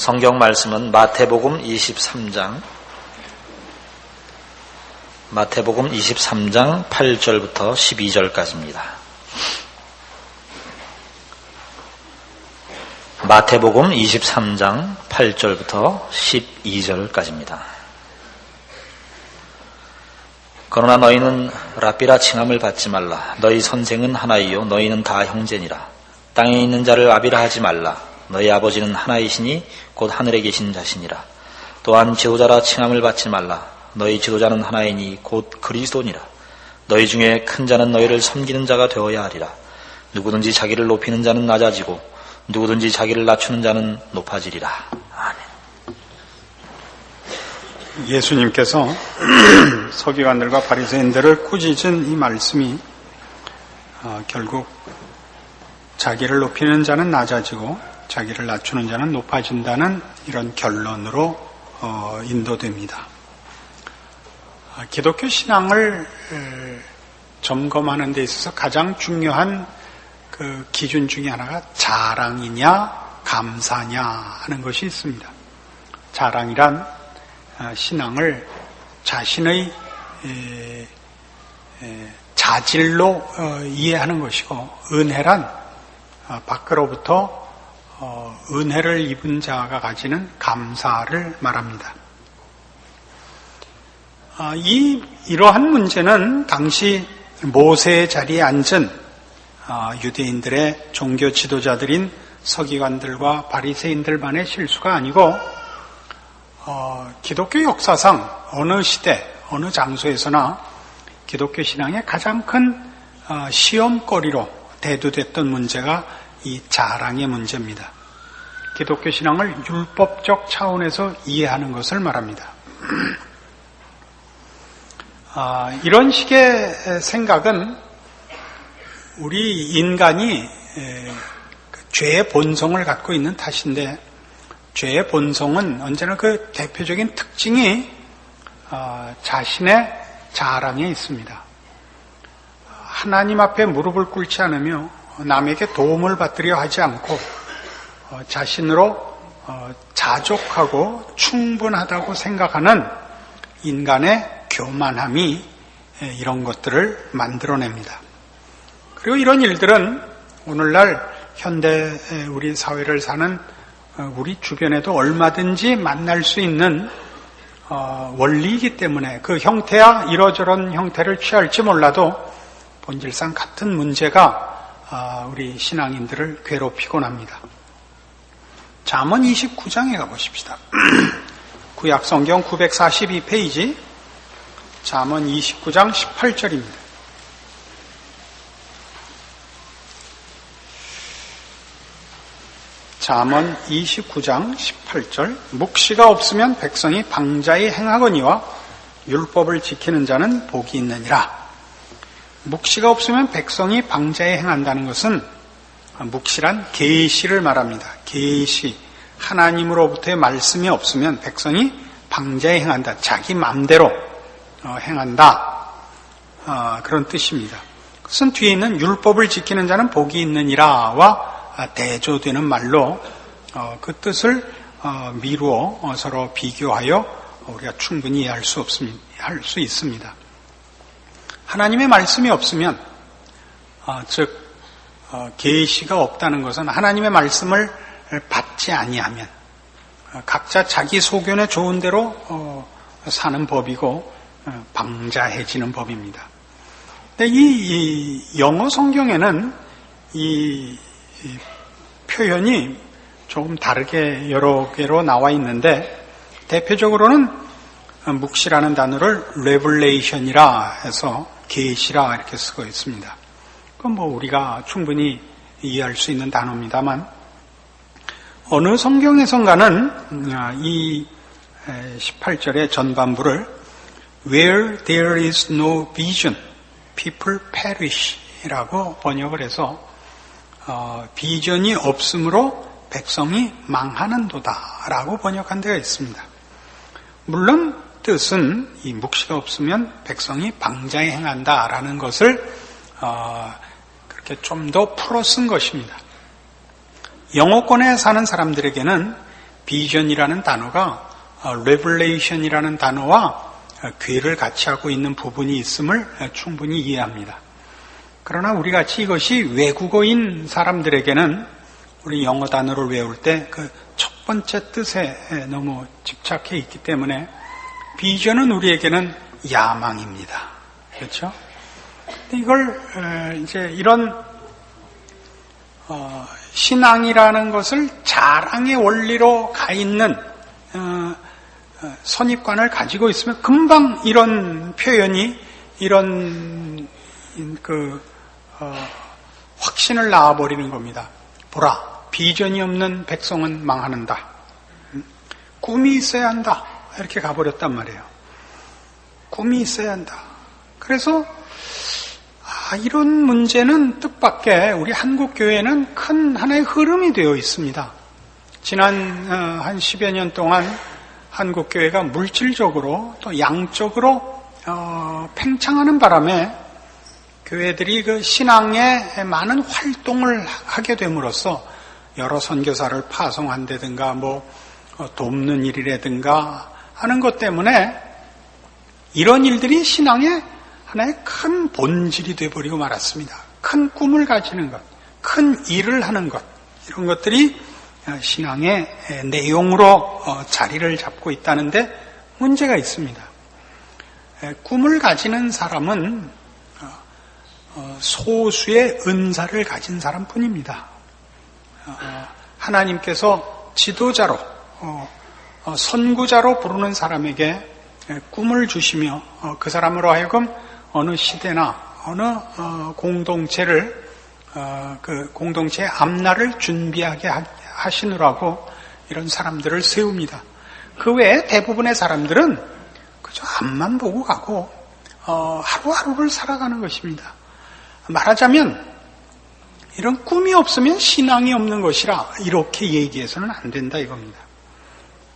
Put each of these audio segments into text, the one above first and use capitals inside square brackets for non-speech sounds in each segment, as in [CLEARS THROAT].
성경 말씀은 마태복음 23장 마태복음 23장 8절부터 12절까지입니다. 마태복음 23장 8절부터 12절까지입니다. 그러나 너희는 랍비라 칭함을 받지 말라. 너희 선생은 하나이요 너희는 다 형제니라. 땅에 있는 자를 아비라 하지 말라. 너희 아버지는 하나이시니 곧 하늘에 계신 자시니라. 또한 지도자라 칭함을 받지 말라. 너희 지도자는 하나이니 곧 그리스도니라. 너희 중에 큰 자는 너희를 섬기는 자가 되어야 하리라. 누구든지 자기를 높이는 자는 낮아지고 누구든지 자기를 낮추는 자는 높아지리라. 아멘. 예수님께서 [CLEARS THROAT] 서기관들과 바리새인들을 꾸짖은 이 말씀이 어, 결국 자기를 높이는 자는 낮아지고 자기를 낮추는 자는 높아진다는 이런 결론으로 어, 인도됩니다. 아, 기독교 신앙을 점검하는 데 있어서 가장 중요한 그 기준 중에 하나가 자랑이냐 감사냐 하는 것이 있습니다. 자랑이란 아, 신앙을 자신의 자질로 어, 이해하는 것이고 은혜란 아, 밖으로부터 어, 은혜를 입은 자가 가지는 감사를 말합니다. 아, 이 이러한 문제는 당시 모세의 자리에 앉은 아, 유대인들의 종교 지도자들인 서기관들과 바리새인들만의 실수가 아니고 어, 기독교 역사상 어느 시대 어느 장소에서나 기독교 신앙의 가장 큰 어, 시험거리로 대두됐던 문제가 이 자랑의 문제입니다. 기독교 신앙을 율법적 차원에서 이해하는 것을 말합니다. [CLEARS THROAT] 아, 이런 식의 생각은 우리 인간이 그 죄의 본성을 갖고 있는 탓인데 죄의 본성은 언제나 그 대표적인 특징이 어, 자신의 자랑에 있습니다. 하나님 앞에 무릎을 꿇지 않으며 남에게 도움을 받으려 하지 않고 어, 자신으로 어, 자족하고 충분하다고 생각하는 인간의 교만함이 이런 것들을 만들어냅니다. 그리고 이런 일들은 오늘날 현대 우리 사회를 사는 어, 우리 주변에도 얼마든지 만날 수 있는 원리이기 때문에 그 형태야 이러저런 형태를 취할지 몰라도 본질상 같은 문제가 아, 우리 신앙인들을 괴롭히곤 합니다. 잠언 29장에 가보십시다. [CLEARS THROAT] 구약 성경 942페이지 잠언 29장 18절입니다. 잠언 29장 18절 묵시가 없으면 백성이 방자히 행하거니와 율법을 지키는 자는 복이 있느니라. 묵시가 없으면 백성이 방자에 행한다는 것은 묵시란 계시를 말합니다. 계시 하나님으로부터의 말씀이 없으면 백성이 방자에 행한다. 자기 마음대로 어, 행한다. 어, 그런 뜻입니다. 그것은 뒤에 있는 율법을 지키는 자는 복이 있느니라와 대조되는 말로 어, 그 뜻을 미루어 서로 비교하여 우리가 충분히 이해할 수 없습니다. 할 수 있습니다. 하나님의 말씀이 없으면 즉 계시가 없다는 것은 하나님의 말씀을 받지 아니하면 어, 각자 자기 소견에 좋은 대로 어, 사는 법이고 어, 방자해지는 법입니다. 근데 이, 영어 성경에는 이, 표현이 조금 다르게 여러 개로 나와 있는데 대표적으로는 묵시라는 단어를 레블레이션이라 해서 계시라 이렇게 쓰고 있습니다. 그건 뭐 우리가 충분히 이해할 수 있는 단어입니다만 어느 성경에선가는 아, 이 18절의 전반부를 Where there is no vision, people perish 이라고 번역을 해서 어, 비전이 없으므로 백성이 망하는도다 라고 번역한 데가 있습니다. 물론 뜻은 이 묵시가 없으면 백성이 방자에 행한다라는 것을 어, 그렇게 좀 더 풀어 쓴 것입니다. 영어권에 사는 사람들에게는 비전이라는 단어가 레블레이션이라는 단어와 어, 괴를 같이 하고 있는 부분이 있음을 어, 충분히 이해합니다. 그러나 우리 같이 이것이 외국어인 사람들에게는 우리 영어 단어를 외울 때 그 첫 번째 뜻에 너무 집착해 있기 때문에 비전은 우리에게는 야망입니다. 그렇죠? 이걸 에, 이제 이런 어, 신앙이라는 것을 자랑의 원리로 가 있는 어, 어, 선입관을 가지고 있으면 금방 이런 표현이 이런 그 어, 확신을 낳아버리는 겁니다. 보라, 비전이 없는 백성은 망하는다. 음? 꿈이 있어야 한다. 이렇게 가버렸단 말이에요. 꿈이 있어야 한다. 그래서 아, 이런 문제는 뜻밖의 우리 한국 교회는 큰 하나의 흐름이 되어 있습니다. 지난 어, 한 10여 년 동안 한국 교회가 물질적으로 또 양적으로 어, 팽창하는 바람에 교회들이 그 신앙에 많은 활동을 하게 됨으로써 여러 선교사를 파송한다든가 뭐 어, 돕는 일이라든가 하는 것 때문에 이런 일들이 신앙의 하나의 큰 본질이 되어버리고 말았습니다. 큰 꿈을 가지는 것, 큰 일을 하는 것, 이런 것들이 어, 신앙의 내용으로 어, 자리를 잡고 있다는데 문제가 있습니다. 꿈을 가지는 사람은 소수의 은사를 가진 사람뿐입니다. 어, 하나님께서 지도자로 어, 어, 선구자로 부르는 사람에게 꿈을 주시며 그 사람으로 하여금 어느 시대나 어느 공동체를 그 공동체의 앞날을 준비하게 하시느라고 이런 사람들을 세웁니다. 그 외에 대부분의 사람들은 그저 앞만 보고 가고 하루하루를 살아가는 것입니다. 말하자면 이런 꿈이 없으면 신앙이 없는 것이라 이렇게 얘기해서는 안 된다 이겁니다.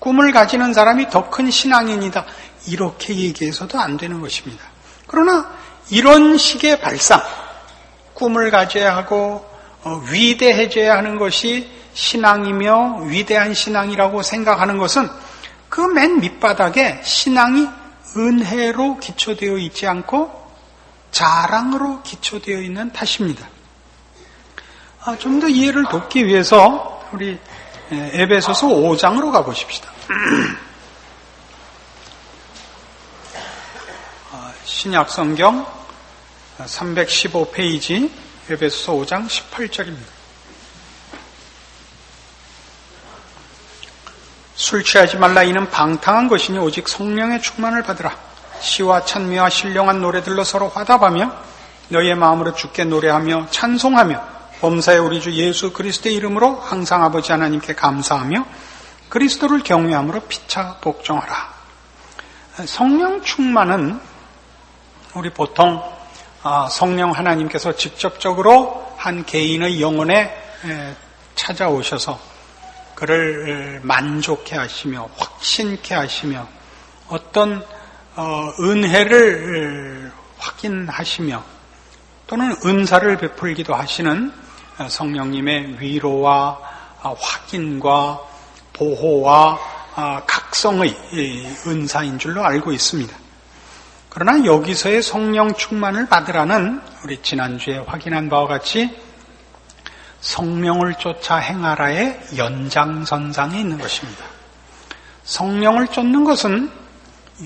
꿈을 가지는 사람이 더 큰 신앙인이다 이렇게 얘기해서도 안 되는 것입니다. 그러나 이런 식의 발상, 꿈을 가져야 하고 어, 위대해져야 하는 것이 신앙이며 위대한 신앙이라고 생각하는 것은 그 맨 밑바닥에 신앙이 은혜로 기초되어 있지 않고 자랑으로 기초되어 있는 탓입니다. 아, 좀더 이해를 돕기 위해서 우리 에베소서 5장으로 가보십시다. 아, 신약 성경 315페이지 에베소서 5장 18절입니다. 술 취하지 말라 이는 방탕한 것이니 오직 성령의 충만을 받으라. 시와 찬미와 신령한 노래들로 서로 화답하며 너희의 마음으로 주께 노래하며 찬송하며 범사의 우리 주 예수 그리스도의 이름으로 항상 아버지 하나님께 감사하며 그리스도를 경외함으로 피차 복종하라. 성령 충만은 우리 보통 아, 성령 하나님께서 직접적으로 한 개인의 영혼에 찾아오셔서 그를 만족해 하시며 확신케 하시며 어떤 어, 은혜를 확인하시며 또는 은사를 베풀기도 하시는 성령님의 위로와 아, 확인과 보호와 아, 각성의 은사인 줄로 알고 있습니다. 그러나 여기서의 성령 충만을 받으라는 우리 지난주에 확인한 바와 같이 성령을 쫓아 행하라의 연장선상에 있는 것입니다. 성령을 쫓는 것은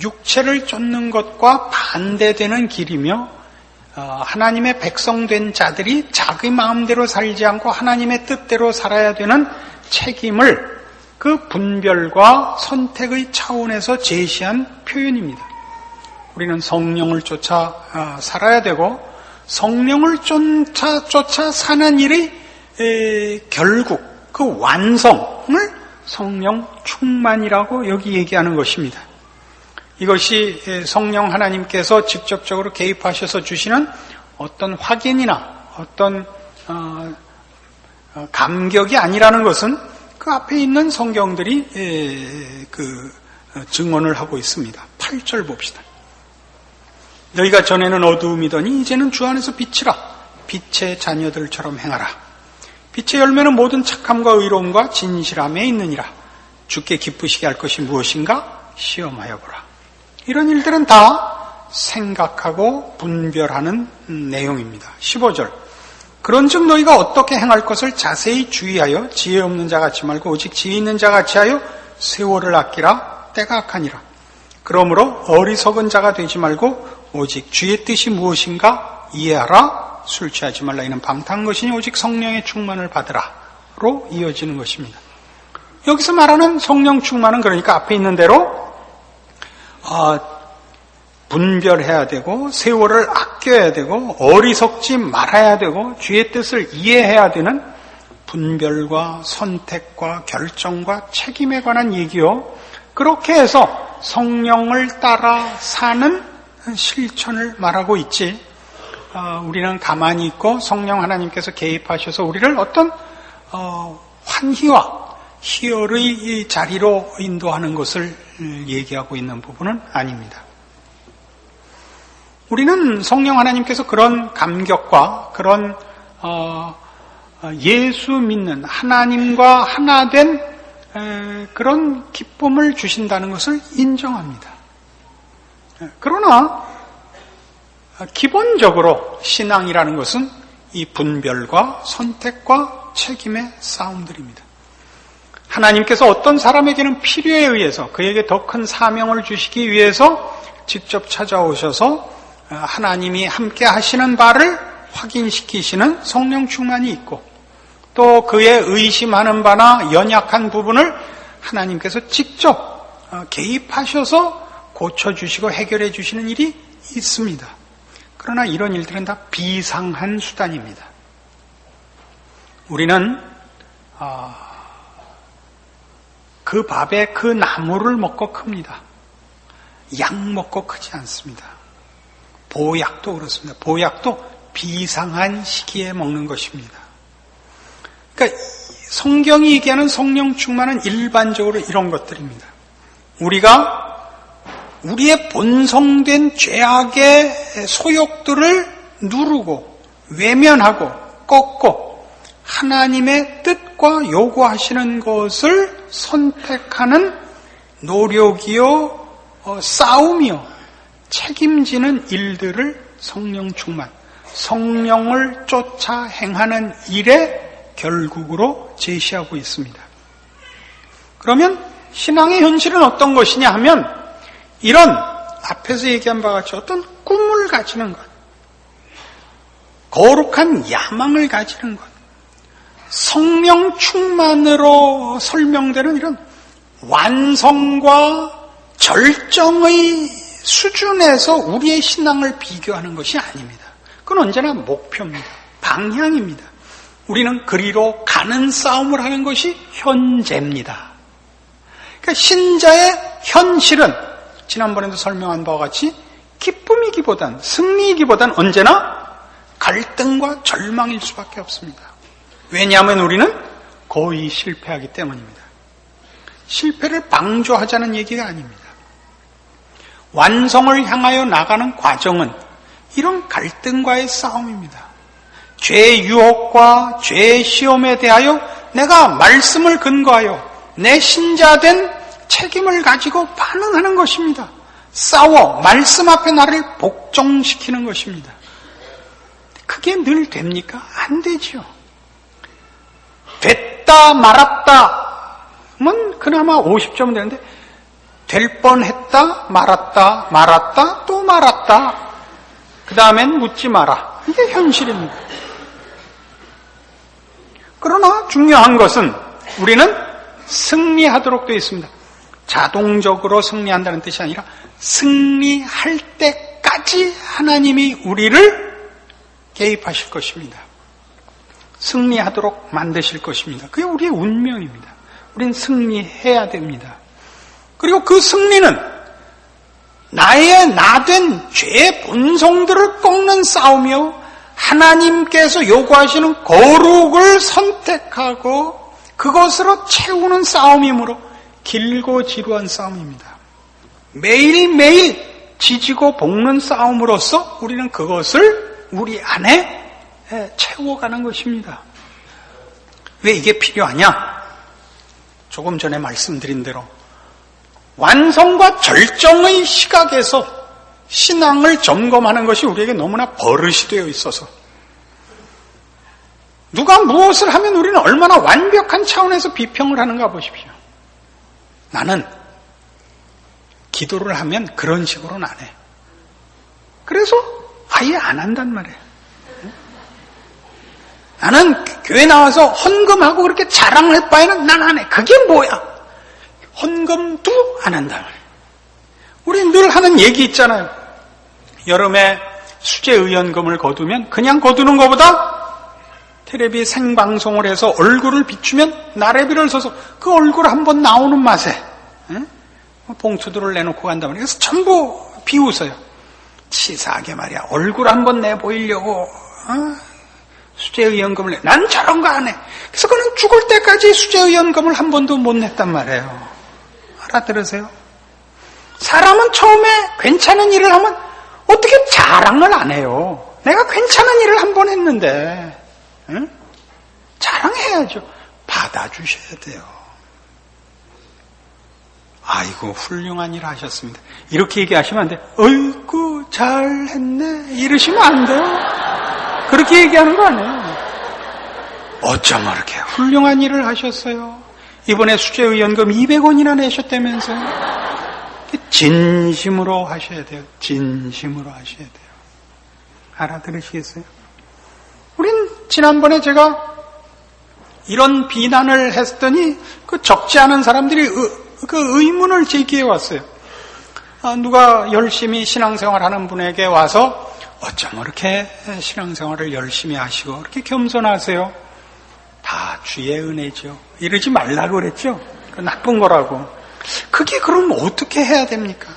육체를 쫓는 것과 반대되는 길이며 어, 하나님의 백성된 자들이 자기 마음대로 살지 않고 하나님의 뜻대로 살아야 되는 책임을 그 분별과 선택의 차원에서 제시한 표현입니다. 우리는 성령을 쫓아 어, 살아야 되고 성령을 쫓아, 쫓아 사는 일이 결국 그 완성을 성령 충만이라고 여기 얘기하는 것입니다. 이것이 성령 하나님께서 직접적으로 개입하셔서 주시는 어떤 확인이나 어떤 어, 어, 감격이 아니라는 것은 그 앞에 있는 성경들이 그 어, 증언을 하고 있습니다. 8절 봅시다. 너희가 전에는 어두움이더니 이제는 주 안에서 빛이라 빛의 자녀들처럼 행하라. 빛의 열매는 모든 착함과 의로움과 진실함에 있느니라. 주께 기쁘시게 할 것이 무엇인가 시험하여 보라. 이런 일들은 다 생각하고 분별하는 내용입니다. 15절. 그런즉 너희가 어떻게 행할 것을 자세히 주의하여 지혜 없는 자 같이 말고 오직 지혜 있는 자 같이 하여 세월을 아끼라 때가 악하니라. 그러므로 어리석은 자가 되지 말고 오직 주의 뜻이 무엇인가 이해하라 술 취하지 말라 이는 방탕한 것이니 오직 성령의 충만을 받으라로 이어지는 것입니다. 여기서 말하는 성령 충만은 그러니까 앞에 있는 대로 어, 분별해야 되고 세월을 아껴야 되고 어리석지 말아야 되고 주의 뜻을 이해해야 되는 분별과 선택과 결정과 책임에 관한 얘기요. 그렇게 해서 성령을 따라 사는 실천을 말하고 있지. 어, 우리는 가만히 있고 성령 하나님께서 개입하셔서 우리를 어떤 어, 환희와 희열의 이 자리로 인도하는 것을 얘기하고 있는 부분은 아닙니다. 우리는 성령 하나님께서 그런 감격과 그런 어, 예수 믿는 하나님과 하나 된 그런 기쁨을 주신다는 것을 인정합니다. 그러나 기본적으로 신앙이라는 것은 이 분별과 선택과 책임의 싸움들입니다. 하나님께서 어떤 사람에게는 필요에 의해서 그에게 더 큰 사명을 주시기 위해서 직접 찾아오셔서 하나님이 함께 하시는 바를 확인시키시는 성령 충만이 있고 또 그의 의심하는 바나 연약한 부분을 하나님께서 직접 개입하셔서 고쳐주시고 해결해 주시는 일이 있습니다. 그러나 이런 일들은 다 비상한 수단입니다. 우리는 그 밥에 그 나무를 먹고 큽니다. 약 먹고 크지 않습니다. 보약도 그렇습니다. 보약도 비상한 시기에 먹는 것입니다. 그러니까 성경이 얘기하는 성령 충만은 일반적으로 이런 것들입니다. 우리가 우리의 본성된 죄악의 소욕들을 누르고 외면하고 꺾고 하나님의 뜻과 요구하시는 것을 선택하는 노력이요 싸움이요 책임지는 일들을 성령 충만, 성령을 쫓아 행하는 일의 결국으로 제시하고 있습니다. 그러면 신앙의 현실은 어떤 것이냐 하면 이런 앞에서 얘기한 바와 같이 어떤 꿈을 가지는 것, 거룩한 야망을 가지는 것, 성령 충만으로 설명되는 이런 완성과 절정의 수준에서 우리의 신앙을 비교하는 것이 아닙니다. 그건 언제나 목표입니다. 방향입니다. 우리는 그리로 가는 싸움을 하는 것이 현재입니다. 그러니까 신자의 현실은 지난번에도 설명한 바와 같이 기쁨이기보단 승리이기보단 언제나 갈등과 절망일 수밖에 없습니다. 왜냐하면 우리는 거의 실패하기 때문입니다. 실패를 방조하자는 얘기가 아닙니다. 완성을 향하여 나가는 과정은 이런 갈등과의 싸움입니다. 죄의 유혹과 죄의 시험에 대하여 내가 말씀을 근거하여 내 신자된 책임을 가지고 반응하는 것입니다. 싸워 말씀 앞에 나를 복종시키는 것입니다. 그게 늘 됩니까? 안 되지요. 됐다 말았다 면 그나마 50점 되는데 될 뻔했다 말았다 말았다 또 말았다 그 다음엔 묻지 마라 이게 현실입니다. 그러나 중요한 것은 우리는 승리하도록 되어 있습니다. 자동적으로 승리한다는 뜻이 아니라 승리할 때까지 하나님이 우리를 개입하실 것입니다. 승리하도록 만드실 것입니다. 그게 우리의 운명입니다. 우리는 승리해야 됩니다. 그리고 그 승리는 나의 나된 죄의 본성들을 꺾는 싸움이요. 하나님께서 요구하시는 거룩을 선택하고 그것으로 채우는 싸움이므로 길고 지루한 싸움입니다. 매일매일 지지고 볶는 싸움으로써 우리는 그것을 우리 안에 채워가는 것입니다. 왜 이게 필요하냐? 조금 전에 말씀드린 대로 완성과 절정의 시각에서 신앙을 점검하는 것이 우리에게 너무나 버릇이 되어 있어서 누가 무엇을 하면 우리는 얼마나 완벽한 차원에서 비평을 하는가 보십시오. 나는 기도를 하면 그런 식으로는 안 해. 그래서 아예 안 한단 말이에요. 나는 교회 나와서 헌금하고 그렇게 자랑할 바에는 난 안 해. 그게 뭐야? 헌금도 안 한단 말이에요. 우리 늘 하는 얘기 있잖아요. 여름에 수제의연금을 거두면 그냥 거두는 것보다 테레비 생방송을 해서 얼굴을 비추면 나래비를 써서 그 얼굴 한 번 나오는 맛에 응? 봉투들을 내놓고 간단 말이에요. 그래서 전부 비웃어요. 치사하게 말이야. 얼굴 한 번 내보이려고 어? 수제의연금을 내. 난 저런 거 안 해. 그래서 그는 죽을 때까지 수제의연금을 한 번도 못 냈단 말이에요. 알아들으세요? 사람은 처음에 괜찮은 일을 하면 어떻게 자랑을 안 해요? 내가 괜찮은 일을 한 번 했는데 응? 자랑해야죠. 받아주셔야 돼요. 아이고 훌륭한 일 하셨습니다. 이렇게 얘기하시면 안 돼. 어이구 잘했네 이러시면 안 돼요. 그렇게 얘기하는 거 아니에요. 어쩜 이렇게 훌륭한 일을 하셨어요. 이번에 수제의연금 200원이나 내셨다면서요. 진심으로 하셔야 돼요. 진심으로 하셔야 돼요. 알아들으시겠어요? 우린 지난번에 제가 이런 비난을 했더니 그 적지 않은 사람들이 의, 그 의문을 제기해 왔어요. 아, 누가 열심히 신앙생활 하는 분에게 와서 어쩜 그렇게 신앙생활을 열심히 하시고 그렇게 겸손하세요? 다 주의 은혜죠. 이러지 말라고 그랬죠? 그 나쁜 거라고. 그게 그럼 어떻게 해야 됩니까?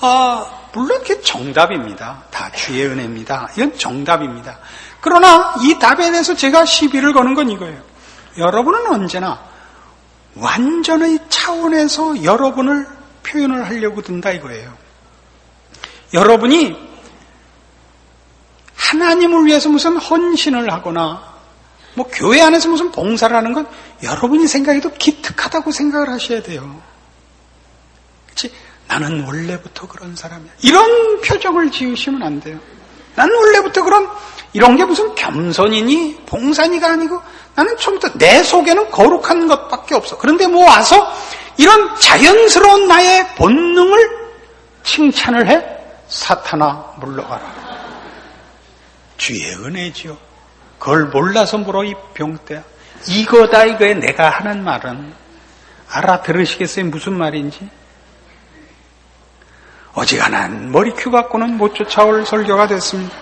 아, 물론 그게 정답입니다. 다 주의 은혜입니다. 이건 정답입니다. 그러나 이 답에 대해서 제가 시비를 거는 건 이거예요. 여러분은 언제나 완전의 차원에서 여러분을 표현을 하려고 든다 이거예요. 여러분이 하나님을 위해서 무슨 헌신을 하거나 뭐 교회 안에서 무슨 봉사를 하는 건 여러분이 생각해도 기특하다고 생각을 하셔야 돼요. 그렇지? 나는 원래부터 그런 사람이야. 이런 표정을 지으시면 안 돼요. 나는 원래부터 그런 이런 게 무슨 겸손이니 봉산이가 아니고 나는 처음부터 내 속에는 거룩한 것밖에 없어. 그런데 뭐 와서 이런 자연스러운 나의 본능을 칭찬을 해? 사탄아 물러가라. 주의 은혜지요. 그걸 몰라서 물어 이 병때야. 이거다 이거에 내가 하는 말은 알아들으시겠어요? 무슨 말인지? 어지간한 머리큐 갖고는 못 쫓아올 설교가 됐습니다.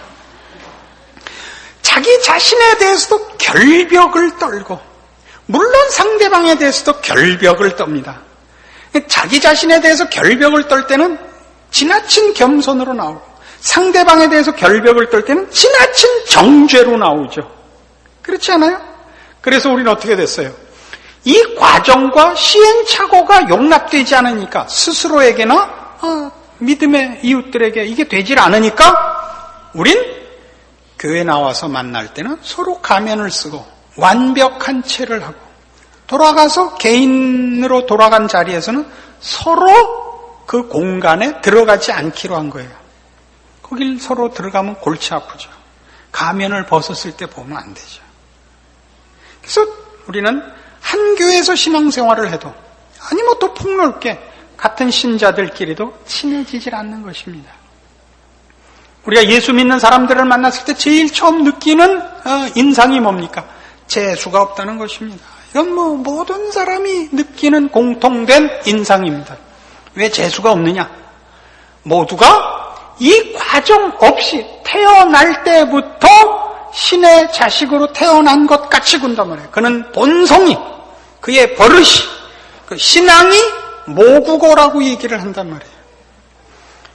자기 자신에 대해서도 결벽을 떨고, 물론 상대방에 대해서도 결벽을 떱니다. 자기 자신에 대해서 결벽을 떨 때는 지나친 겸손으로 나오고, 상대방에 대해서 결벽을 떨 때는 지나친 정죄로 나오죠. 그렇지 않아요? 그래서 우리는 어떻게 됐어요? 이 과정과 시행착오가 용납되지 않으니까 스스로에게나 어, 믿음의 이웃들에게 이게 되질 않으니까 우린 교회 나와서 만날 때는 서로 가면을 쓰고 완벽한 채를 하고 돌아가서 개인으로 돌아간 자리에서는 서로 그 공간에 들어가지 않기로 한 거예요. 거길 서로 들어가면 골치 아프죠. 가면을 벗었을 때 보면 안 되죠. 그래서 우리는 한 교회에서 신앙생활을 해도 아니 뭐더 폭넓게 같은 신자들끼리도 친해지질 않는 것입니다. 우리가 예수 믿는 사람들을 만났을 때 제일 처음 느끼는 어, 인상이 뭡니까? 재수가 없다는 것입니다. 이건 뭐 모든 사람이 느끼는 공통된 인상입니다. 왜 재수가 없느냐? 모두가 이 과정 없이 태어날 때부터 신의 자식으로 태어난 것 같이 군단 말이에요. 그는 본성이, 그의 버릇이, 그 신앙이 모국어라고 얘기를 한단 말이에요.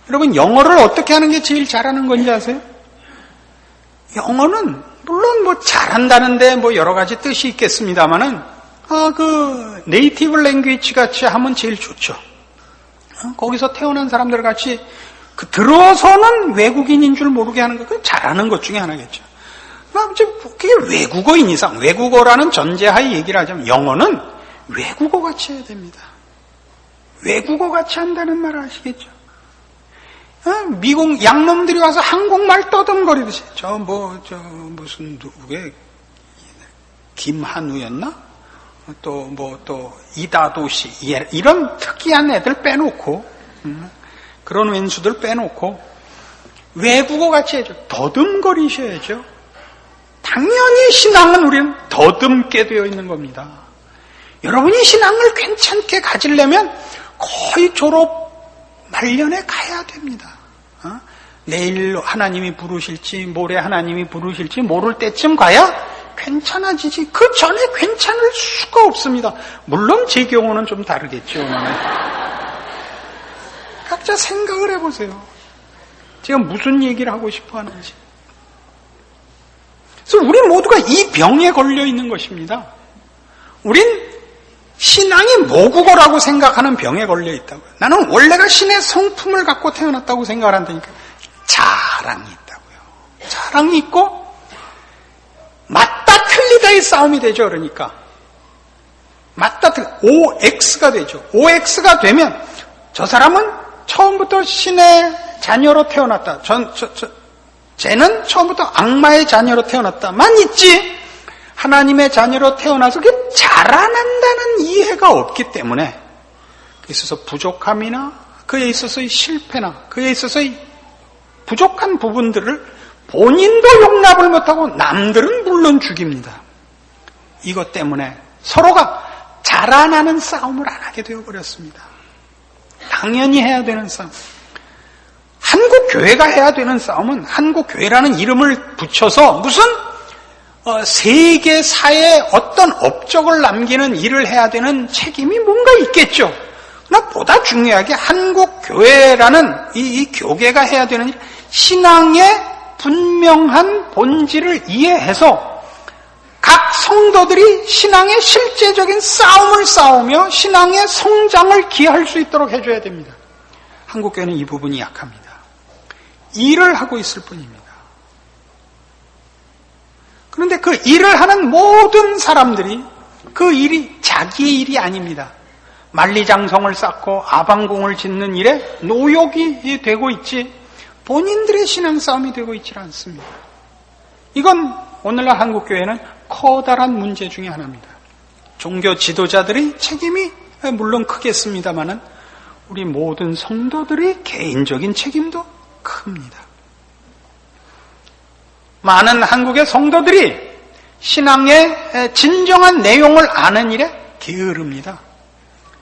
여러분, 영어를 어떻게 하는 게 제일 잘하는 건지 아세요? 영어는, 물론 뭐 잘한다는데 뭐 여러 가지 뜻이 있겠습니다만은, 아, 그, 네이티브 랭귀지 같이 하면 제일 좋죠. 어? 거기서 태어난 사람들 같이 그 들어서는 외국인인 줄 모르게 하는 거, 그 잘하는 것 중에 하나겠죠. 그게 외국어인 이상, 외국어라는 전제하에 얘기를 하자면 영어는 외국어 같이 해야 됩니다. 외국어 같이 한다는 말 아시겠죠? 어? 미국 양놈들이 와서 한국말 떠듬거리듯이 저 뭐 저 무슨 누구의 김한우였나? 또 뭐또 이다도시 예, 이런 특이한 애들 빼놓고 음, 그런 왼수들 빼놓고 외국어 같이 해줘 더듬거리셔야죠. 당연히 신앙은 우리는 더듬게 되어 있는 겁니다. 여러분이 신앙을 괜찮게 가지려면 거의 졸업 말년에 가야 됩니다. 어? 내일 하나님이 부르실지 모레 하나님이 부르실지 모를 때쯤 가야 괜찮아지지 그 전에 괜찮을 수가 없습니다. 물론 제 경우는 좀 다르겠죠. 각자 생각을 해보세요. 제가 무슨 얘기를 하고 싶어 하는지. 그래서 우리 모두가 이 병에 걸려 있는 것입니다. 우린 신앙이 모국어라고 생각하는 병에 걸려 있다고요. 나는 원래가 신의 성품을 갖고 태어났다고 생각을 한다니까. 자랑이 있다고요. 자랑이 있고, 맞다 틀리다의 싸움이 되죠, 그러니까. 맞다 틀, OX가 되죠. OX가 되면, 저 사람은 처음부터 신의 자녀로 태어났다. 전, 저, 저, 쟤는 처음부터 악마의 자녀로 태어났다만 있지, 하나님의 자녀로 태어나서 그게 자라난다는 이해가 없기 때문에 그에 있어서 부족함이나 그에 있어서의 실패나 그에 있어서의 부족한 부분들을 본인도 용납을 못하고 남들은 물론 죽입니다. 이것 때문에 서로가 자라나는 싸움을 안 하게 되어버렸습니다. 당연히 해야 되는 싸움. 한국 교회가 해야 되는 싸움은 한국 교회라는 이름을 붙여서 무슨 어, 세계사에 어떤 업적을 남기는 일을 해야 되는 책임이 뭔가 있겠죠. 그러나 보다 중요하게 한국 교회라는 이, 이 교계가 해야 되는 일, 신앙의 분명한 본질을 이해해서 각 성도들이 신앙의 실제적인 싸움을 싸우며 신앙의 성장을 기할 수 있도록 해줘야 됩니다. 한국교회는 이 부분이 약합니다. 일을 하고 있을 뿐입니다. 그런데 그 일을 하는 모든 사람들이 그 일이 자기의 일이 아닙니다. 만리장성을 쌓고 아방궁을 짓는 일에 노역이 되고 있지 본인들의 신앙 싸움이 되고 있지 않습니다. 이건 오늘날 한국교회는 커다란 문제 중의 하나입니다. 종교 지도자들의 책임이 물론 크겠습니다만은 우리 모든 성도들의 개인적인 책임도 큽니다. 많은 한국의 성도들이 신앙의 진정한 내용을 아는 일에 게으릅니다.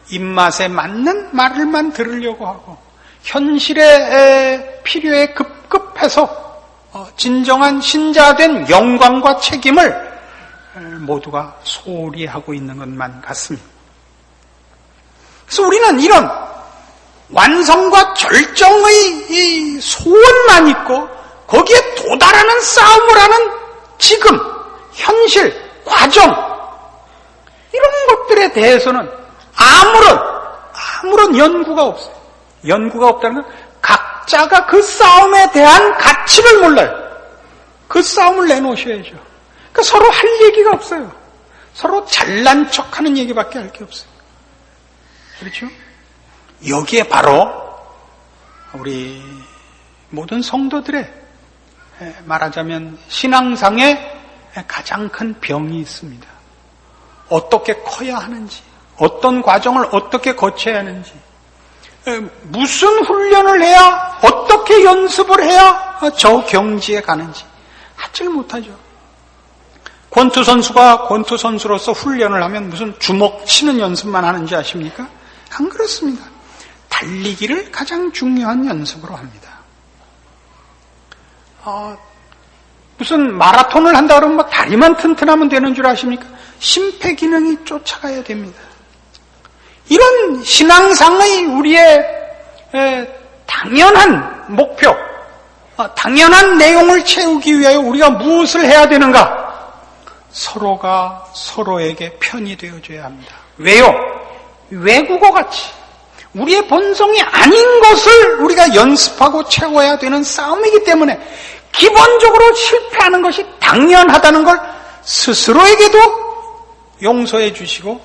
입맛에 맞는 말을만 들으려고 하고 현실의 필요에 급급해서 어, 진정한 신자된 영광과 책임을 모두가 소홀히 하고 있는 것만 같습니다. 그래서 우리는 이런 완성과 절정의 소원만 있고 거기에 도달하는 싸움을 하는 지금, 현실, 과정, 이런 것들에 대해서는 아무런, 아무런 연구가 없어요. 연구가 없다는 건 각자가 그 싸움에 대한 가치를 몰라요. 그 싸움을 내놓으셔야죠. 그러니까 서로 할 얘기가 없어요. 서로 잘난 척 하는 얘기밖에 할 게 없어요. 그렇죠? 여기에 바로 우리 모든 성도들의 말하자면 신앙상의 가장 큰 병이 있습니다. 어떻게 커야 하는지, 어떤 과정을 어떻게 거쳐야 하는지, 무슨 훈련을 해야, 어떻게 연습을 해야 저 경지에 가는지 하질 못하죠. 권투 선수가 권투 선수로서 훈련을 하면 무슨 주먹 치는 연습만 하는지 아십니까? 안 그렇습니다. 달리기를 가장 중요한 연습으로 합니다. 어, 무슨 마라톤을 한다 그러면 뭐 다리만 튼튼하면 되는 줄 아십니까? 심폐 기능이 쫓아가야 됩니다. 이런 신앙상의 우리의 에, 당연한 목표, 어, 당연한 내용을 채우기 위하여 우리가 무엇을 해야 되는가? 서로가 서로에게 편이 되어줘야 합니다. 왜요? 외국어 같이 우리의 본성이 아닌 것을 우리가 연습하고 채워야 되는 싸움이기 때문에 기본적으로 실패하는 것이 당연하다는 걸 스스로에게도 용서해 주시고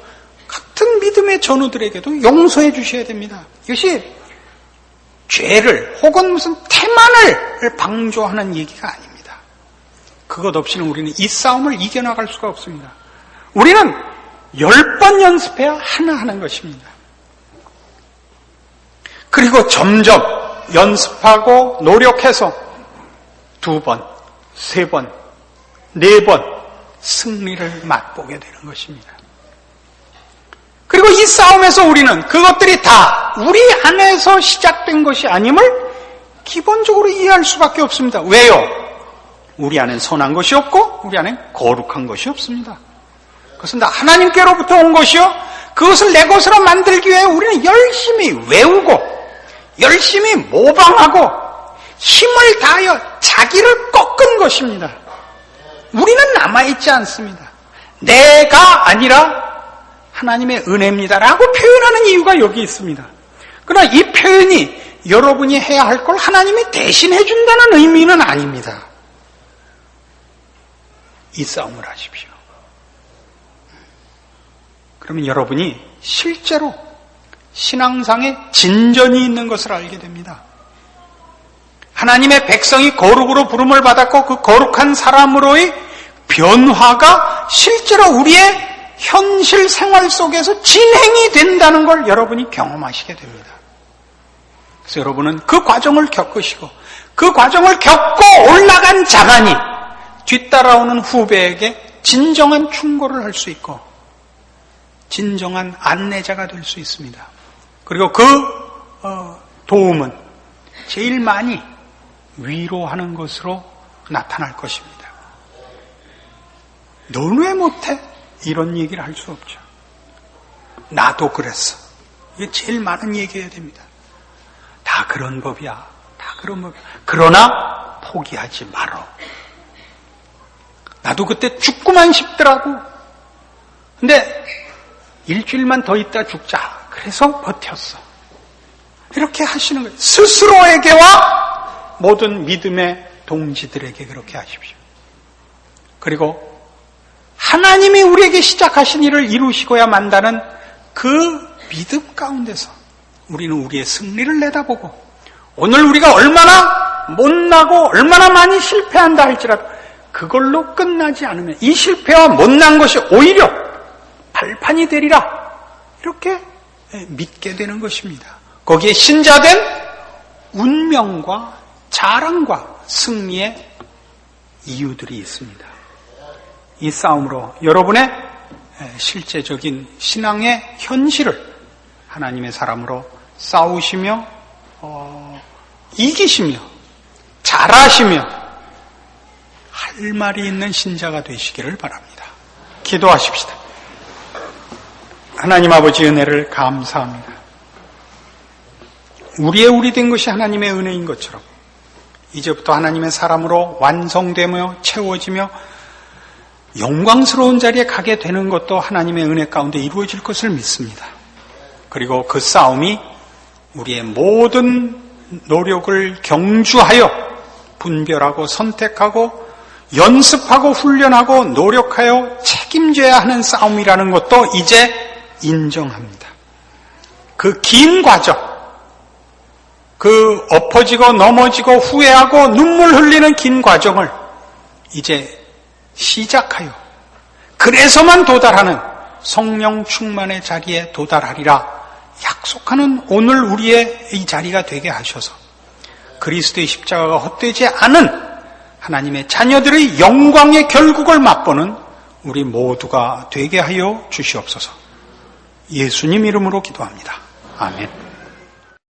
같은 믿음의 전우들에게도 용서해 주셔야 됩니다. 이것이 죄를 혹은 무슨 태만을 방조하는 얘기가 아닙니다. 그것 없이는 우리는 이 싸움을 이겨나갈 수가 없습니다. 우리는 열 번 연습해야 하나 하는 것입니다. 그리고 점점 연습하고 노력해서 두 번, 세 번, 네 번 승리를 맛보게 되는 것입니다. 그리고 이 싸움에서 우리는 그것들이 다 우리 안에서 시작된 것이 아님을 기본적으로 이해할 수밖에 없습니다. 왜요? 우리 안엔 선한 것이 없고 우리 안엔 거룩한 것이 없습니다. 그것은 다 하나님께로부터 온 것이요. 그것을 내 것으로 만들기 위해 우리는 열심히 외우고 열심히 모방하고 힘을 다하여 자기를 꺾은 것입니다. 우리는 남아있지 않습니다. 내가 아니라 하나님의 은혜입니다라고 표현하는 이유가 여기 있습니다. 그러나 이 표현이 여러분이 해야 할 걸 하나님이 대신해 준다는 의미는 아닙니다. 이 싸움을 하십시오. 그러면 여러분이 실제로 신앙상에 진전이 있는 것을 알게 됩니다. 하나님의 백성이 거룩으로 부름을 받았고 그 거룩한 사람으로의 변화가 실제로 우리의 현실 생활 속에서 진행이 된다는 걸 여러분이 경험하시게 됩니다. 그래서 여러분은 그 과정을 겪으시고 그 과정을 겪고 올라간 자만이 뒤따라오는 후배에게 진정한 충고를 할 수 있고 진정한 안내자가 될 수 있습니다. 그리고 그 어, 도움은 제일 많이 위로하는 것으로 나타날 것입니다. 넌 왜 못해? 이런 얘기를 할 수 없죠. 나도 그랬어. 이게 제일 많은 얘기해야 됩니다. 다 그런 법이야. 다 그런 법이야. 그러나 포기하지 말어. 나도 그때 죽고만 싶더라고. 근데 일주일만 더 있다 죽자. 그래서 버텼어. 이렇게 하시는 거예요. 스스로에게와 모든 믿음의 동지들에게 그렇게 하십시오. 그리고 하나님이 우리에게 시작하신 일을 이루시고야 만다는 그 믿음 가운데서 우리는 우리의 승리를 내다보고 오늘 우리가 얼마나 못나고 얼마나 많이 실패한다 할지라도 그걸로 끝나지 않으면 이 실패와 못난 것이 오히려 발판이 되리라 이렇게 믿게 되는 것입니다. 거기에 신자된 운명과 자랑과 승리의 이유들이 있습니다. 이 싸움으로 여러분의 실제적인 신앙의 현실을 하나님의 사람으로 싸우시며 어, 이기시며 잘하시며 할 말이 있는 신자가 되시기를 바랍니다. 기도하십시다. 하나님 아버지 은혜를 감사합니다. 우리의 우리 된 것이 하나님의 은혜인 것처럼 이제부터 하나님의 사람으로 완성되며 채워지며 영광스러운 자리에 가게 되는 것도 하나님의 은혜 가운데 이루어질 것을 믿습니다. 그리고 그 싸움이 우리의 모든 노력을 경주하여 분별하고 선택하고 연습하고 훈련하고 노력하여 책임져야 하는 싸움이라는 것도 이제 인정합니다. 그 긴 과정, 그 엎어지고 넘어지고 후회하고 눈물 흘리는 긴 과정을 이제 시작하여 그래서만 도달하는 성령 충만의 자리에 도달하리라 약속하는 오늘 우리의 이 자리가 되게 하셔서 그리스도의 십자가가 헛되지 않은 하나님의 자녀들의 영광의 결국을 맛보는 우리 모두가 되게 하여 주시옵소서. 예수님 이름으로 기도합니다. 아멘.